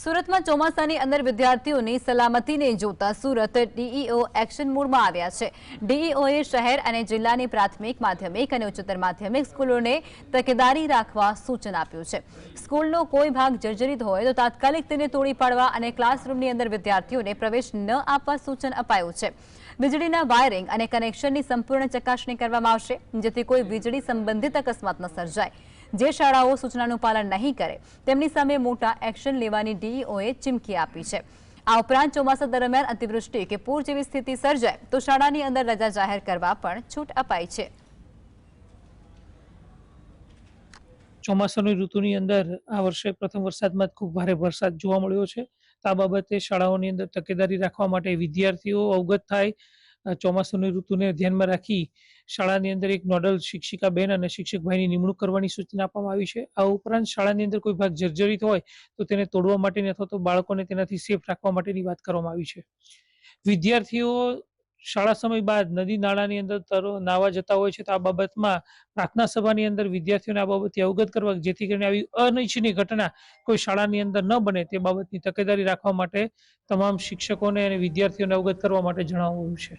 સુરતમાં ચોમાસાની અંદર વિદ્યાર્થીઓની સલામતીને જોતા સુરત ડીઈઓ એક્શન મોડમાં આવ્યા છે. ડીઈઓએ શહેર અને જિલ્લાની પ્રાથમિક માધ્યમિક અને ઉચ્ચતર માધ્યમિક સ્કૂલોને તકેદારી રાખવા સૂચન આપ્યું છે. સ્કૂલનો કોઈ ભાગ જર્જરિત હોય તો તાત્કાલિક તેને તોડી પાડવા અને ક્લાસરૂમની અંદર વિદ્યાર્થીઓને પ્રવેશ ન આપવા સૂચન અપાયું છે. વીજળીના વાયરિંગ અને કનેક્શનની સંપૂર્ણ ચકાસણી કરવામાં આવશે, જેથી કોઈ વીજળી સંબંધિત અકસ્માત ન સર્જાય. જે શાળાઓ સૂચનાનું પાલન નહીં કરે, તેમની સામે મોટા એક્શન લેવાની ડીઈઓએ ચીમકી આપી છે. આ ઉપરાંત ચોમાસા દરમિયાન અતિવૃષ્ટિ કે પૂર જેવી સ્થિતિ સર્જાય, તો શાળાની અંદર રજા જાહેર કરવા પણ છૂટ અપાઈ છે. ચોમાસાની ઋતુની અંદર આ વર્ષે પ્રથમ વરસાદમાં ખૂબ ભારે વરસાદ જોવા મળ્યો છે. આ બાબતે શાળાઓની અંદર તકેદારી રાખવા માટે વિદ્યાર્થીઓ અવગત થાય ચોમાસાની ઋતુને ધ્યાનમાં રાખી શાળાની અંદર એક નોડલ શિક્ષિકા બેન અને શિક્ષક ભાઈની નિમણૂક કરવાની સૂચના આપવામાં આવી છે. આ ઉપરાંત શાળાની અંદર કોઈ ભાગ જર્જરિત હોય તો તેને તોડવા માટેની અથવા તો બાળકોને તેનાથી સેફ રાખવા માટેની વાત કરવામાં આવી છે. વિદ્યાર્થીઓ શાળા સમય બાદ નદી નાળાની અંદર તરો નાવા જતા હોય છે, તો આ બાબતમાં પ્રાર્થના સભાની અંદર વિદ્યાર્થીઓને આ બાબતથી અવગત કરવા જેથી કરીને આવી અનિચ્છનીય ઘટના કોઈ શાળાની અંદર ન બને, તે બાબતની તકેદારી રાખવા માટે તમામ શિક્ષકોને અને વિદ્યાર્થીઓને અવગત કરવા માટે જણાવવું છે.